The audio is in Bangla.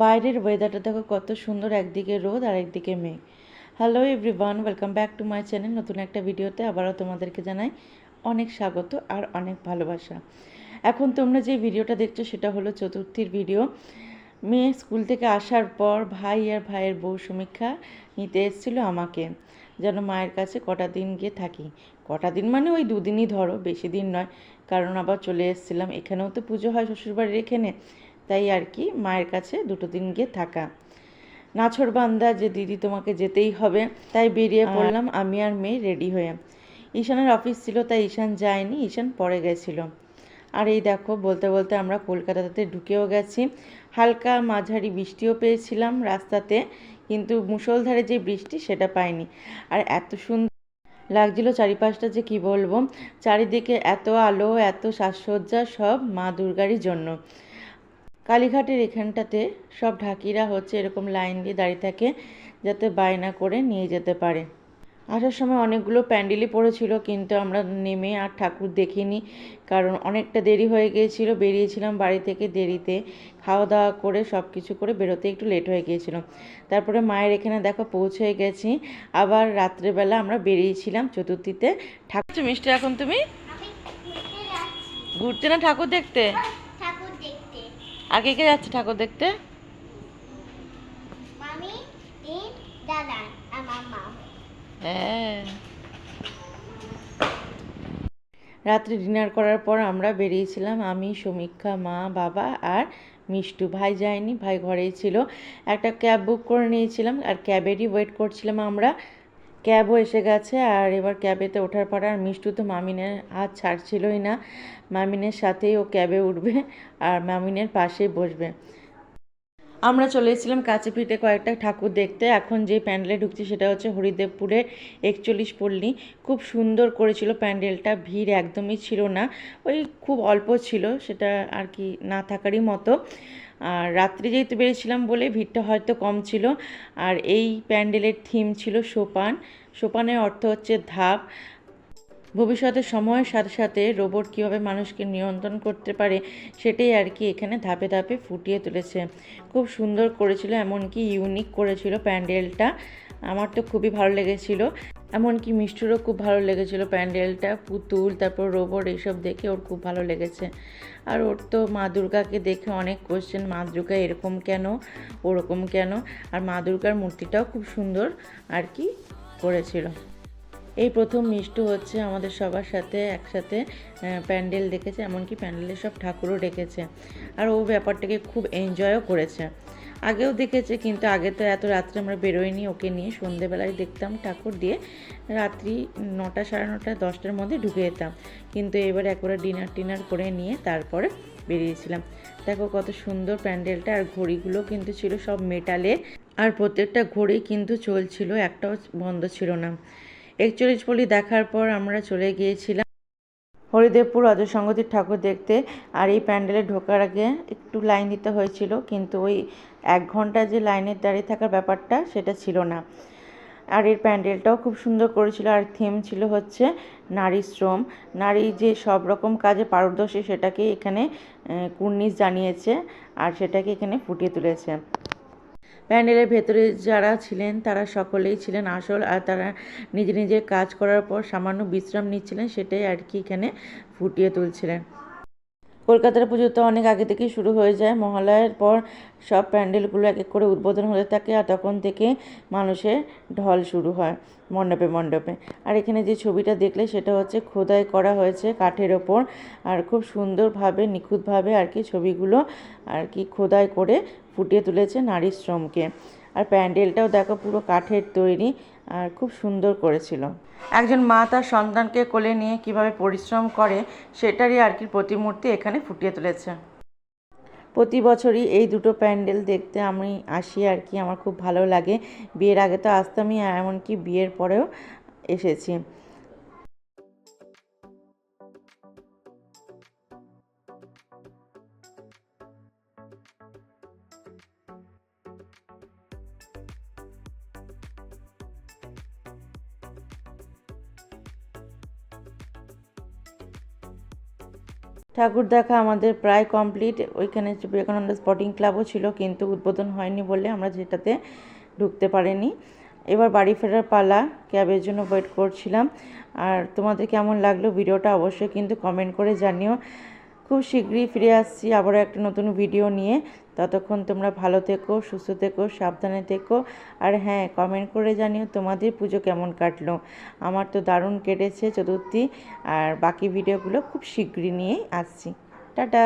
বাইরের ওয়েদারটা দেখো কত সুন্দর, একদিকে রোদ আর একদিকে মেঘ। Hello everyone welcome back to my channel নতুন একটা ভিডিওতে আবারও তোমাদেরকে জানাই অনেক স্বাগত আর অনেক ভালোবাসা। এখন তোমরা যে ভিডিওটা দেখছ সেটা হলো চতুর্থীর ভিডিও মেয়ে স্কুল থেকে আসার পর ভাই আর ভাইয়ের বউ সমীক্ষা নিতে এসেছিল আমাকে, যেন মায়ের কাছে কটা দিন গিয়ে থাকি। কটা দিন মানে ওই দুদিনই ধরো, বেশি দিন নয়, কারণ আবার চলে এসেছিলাম। এখানেও তো পুজো হয় শ্বশুরবাড়ির এখানে। তাই আর কি মায়ের কাছে দুটো দিন গিয়ে থাকা। নাছরবান্দা যে দিদি তোমাকে যেতেই হবে তাই বেরিয়ে পড়লাম আমি আর মেয়ে রেডি হয়ে। ঈশানের অফিস ছিল তাই ঈশান যায়নি ঈশান পরে গেছিল। আর এই দেখো বলতে বলতে আমরা কলকাতাতে ঢুকেও গেছি। হালকা মাঝারি বৃষ্টিও পেয়েছিলাম রাস্তাতে কিন্তু মুষলধারে যে বৃষ্টি সেটা পাইনি। আর এত সুন্দর লাগছিল চারিপাশটা যে কি বলব চারিদিকে এত আলো এত সাজসজ্জা সব মা দুর্গারই জন্য। কালীঘাটের এখানটাতে সব ঢাকিরা হচ্ছে এরকম লাইন দিয়ে দাঁড়িয়ে থাকে যাতে বায়না করে নিয়ে যেতে পারে। আসার সময় অনেকগুলো প্যান্ডেলই পড়েছিল কিন্তু আমরা নেমে আর ঠাকুর দেখিনি কারণ অনেকটা দেরি হয়ে গিয়েছিল। বেরিয়েছিলাম বাড়ি থেকে দেরিতে। খাওয়া দাওয়া করে সব কিছু করে বেরোতে একটু লেট হয়ে গিয়েছিল। তারপরে মায়ের এখানে দেখো পৌঁছে গেছি। আবার রাত্রেবেলা আমরা বেরিয়েছিলাম চতুর্থীতে। ঠাকুর মিষ্টি এখন তুমি? ঘুরতে না ঠাকুর দেখতে? আগে কে যাচ্ছে ঠাকুর দেখতে? মামি দিন দাদা আমার মা হ্যাঁ। রাত্রে ডিনার করার পর আমরা বেরিয়েছিলাম। আমি সমীক্ষা মা বাবা আর মিষ্টু। ভাই যায়নি ভাই ঘরেই ছিল। একটা ক্যাব বুক করে নিয়েছিলাম আর ক্যাবেরই ওয়েট করছিলাম আমরা। ক্যাবও এসে গেছে আর এবার ক্যাবেতে ওঠার পর আর মিষ্টু তো মামিনের হাত ছাড়ছিলই না। মামিনের সাথেই ও ক্যাবে উঠবে আর মামিনের পাশেই বসবে। আমরা চলে এসেছিলাম কাছে পিঠে কয়েকটা ঠাকুর দেখতে। এখন যে প্যান্ডেলে ঢুকছি সেটা হচ্ছে হরিদেবপুরে একচল্লিশ পল্লী। খুব সুন্দর করেছিল প্যান্ডেলটা, ভিড় একদমই ছিল না। ওই খুব অল্প ছিল, সেটা আর কি না থাকারই মতো। আর রাত্রে যেহেতু বেরিয়েছিলাম বলে ভিড়টা হয়তো কম ছিল। আর এই প্যান্ডেলের থিম ছিল সোপান। সোপানের অর্থ হচ্ছে ধাপ। ভবিষ্যতে সময়ের সাথে সাথে রোবট কীভাবে মানুষকে নিয়ন্ত্রণ করতে পারে সেটাই আর কি এখানে ধাপে ধাপে ফুটিয়ে তুলেছে। খুব সুন্দর করেছিল, এমনকি ইউনিক করেছিল প্যান্ডেলটা। আমার তো খুবই ভালো লেগেছিল। এমনকি মিষ্টুরও খুব ভালো লেগেছিল প্যান্ডেলটা, পুতুল, তারপর রোবট এইসব দেখে ওর খুব ভালো লেগেছে। আর ওর তো মা দুর্গাকে দেখে অনেক কোশ্চেন মা দুর্গা এরকম কেন? ওরকম কেন? আর মা দুর্গার মূর্তিটাও খুব সুন্দর আর কি করেছিল। এই প্রথম মিষ্টু হচ্ছে আমাদের সবার সাথে একসাথে প্যান্ডেল দেখেছে, এমনকি প্যান্ডেলের সব ঠাকুরও ডেকেছে। আর ও ব্যাপারটাকে খুব এনজয়ও করেছে। আগেও দেখেছে, কিন্তু আগে তো এত রাত্রে আমরা বেরোইনি ওকে নিয়ে। সন্ধেবেলায় দেখতাম ঠাকুর দিয়ে রাত্রি নটা সাড়ে নটা, দশটার মধ্যে ঢুকে যেতাম। কিন্তু এবার একবারে ডিনার টিনার করে নিয়ে তারপরে বেরিয়েছিলাম। দেখো কত সুন্দর প্যান্ডেলটা, আর ঘড়িগুলো কিন্তু ছিল সব মেটালের আর প্রত্যেকটা ঘড়ি কিন্তু চলছিল, একটাও বন্ধ ছিল না। একচল্লিশ পল্লী দেখার পর আমরা চলে গিয়েছিলাম হরিদেবপুর অজসংগতির ঠাকুর দেখতে। আর এই প্যান্ডেলে ঢোকার আগে একটু লাইন দিতে হয়েছিল, কিন্তু ওই এক ঘণ্টা যে লাইনের দাঁড়িয়ে থাকার ব্যাপারটা সেটা ছিল না। আর এর প্যান্ডেলটাও খুব সুন্দর করেছিল, আর থিম ছিল হচ্ছে নারী শ্রম। নারী যে সব রকম কাজে পারদর্শী সেটাকে এখানে কুর্নিশ জানিয়েছে, আর সেটাকে এখানে ফুটিয়ে তুলেছে। প্যান্ডেলের ভেতরে যারা ছিলেন, তারা সকলেই ছিলেন আসল আর তারা নিজে নিজের কাজ করার পর সামান্য বিশ্রাম নিচ্ছিলেন, সেটাই আর কি এখানে ফুটিয়ে তুলছিলেন। কলকাতার পুজো তো অনেক আগে থেকেই শুরু হয়ে যায়। মহালয়ের পর সব প্যান্ডেলগুলো এক এক করে উদ্বোধন হতে থাকে আর তখন থেকে মানুষের ঢল শুরু হয় মণ্ডপে মণ্ডপে। আর এখানে যে ছবিটা দেখলে সেটা হচ্ছে খোদাই করা হয়েছে কাঠের ওপর। আর খুব সুন্দরভাবে, নিখুঁতভাবে আর কি ছবিগুলো আর কি খোদাই করে ফুটিয়ে তুলেছে নারী শ্রমকে। আর প্যান্ডেলটাও দেখো পুরো কাঠের তৈরি। আর খুব সুন্দর করেছিল। একজন মা তার সন্তানকে কোলে নিয়ে কীভাবে পরিশ্রম করে সেটারই আর কি প্রতিমূর্তি এখানে ফুটিয়ে তুলেছে। প্রতি বছরই এই দুটো প্যান্ডেল দেখতে আমি আসি আর কি, আমার খুব ভালো লাগে। বিয়ের আগে তো আসতামই এমনকি বিয়ের পরেও এসেছি। ঠাকুর দেখা আমাদের প্রায় কমপ্লিট ওইখানে বিবেকানন্দ স্পটিং ক্লাবও ছিল, কিন্তু উদ্বোধন হয়নি বলে আমরা যেটাতে ঢুকতে পারিনি। এবার বাড়ি ফেরার পালা, ক্যাবের জন্য ওয়েট করছিলাম। আর তোমাদের কেমন লাগল ভিডিওটা অবশ্যই কিন্তু কমেন্ট করে জানিও। খুব শীঘ্রই ফিরে আসছি আবারও একটা নতুন ভিডিও নিয়ে। ততক্ষণ তোমরা ভালো থেকো, সুস্থ থেকো, সাবধানে থেকো। আর হ্যাঁ কমেন্ট করে জানিও তোমাদের পুজো কেমন কাটলো। আমার তো দারুণ কেটেছে চতুর্থী। আর বাকি ভিডিওগুলো খুব শীঘ্রই নিয়ে আসছি। টাটা!